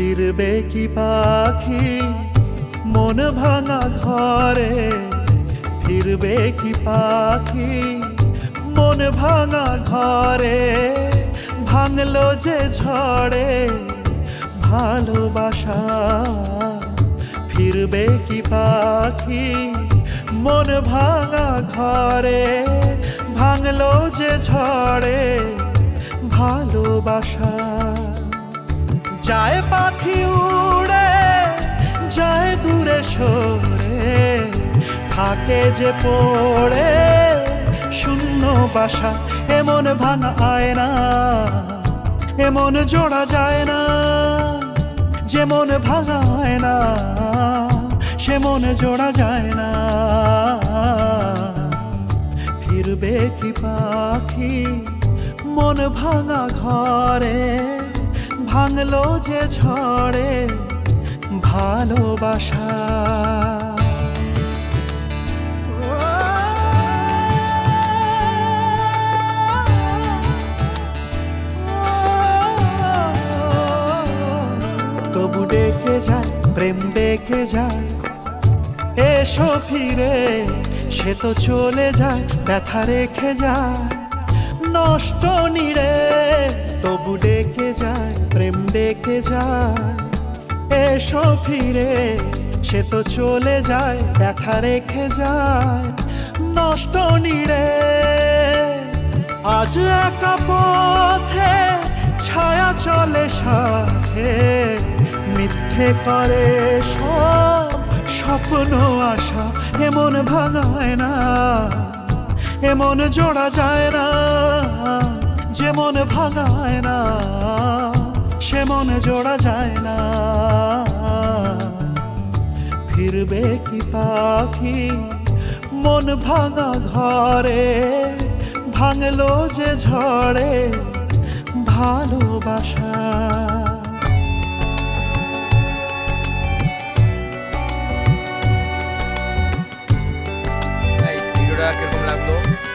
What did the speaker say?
ফিরবে কি পাখি, মন ভাঙা ঘরে ফিরবে কি পাখি? মন ভাঙা ঘরে ভাঙলো যে ঝড়ে ভালোবাসা, ফিরবে কি পাখি? মন ভাঙা ঘরে ভাঙলো যে ঝড়ে ভালোবাসা। যায় পাখি উড়ে, যায় দূরে সরে। থাকে যে পড়ে, শূন্য বাসা, এমন ভাঙা আয় না এমন জোড়া যায় না। যেমন ভাঙা আয় না সে মন জোড়া যায় না। ফিরবে কি পাখি মন ভাঙা ঘরে? ভাঙলো যে ঝড়ে ভালোবাসা। তবু ডেকে যায়, প্রেম ডেকে যায়। এসো ফিরে, সে তো চলে যায়, ব্যথা রেখে যায়। নষ্ট নিরে তবু ডেকে যায়। ডেকে যায়। এসো ফিরে, সে তো চলে যায়, ব্যথা রেখে যায়। নষ্ট নিরে আজ একা পথে ছায়া চলে সাথে। মিথ্যে করে সব স্বপ্ন, আশা এমন ভাঙায় না। এমন জোড়া যায় না যেমন ভাঙায় না। সে মনে জোড়া যায় না। ফিরবে কি পাখি? মন ভাঙা ঘরে, ভাঙলো যে ঝড়ে ভালোবাসা। লাগল?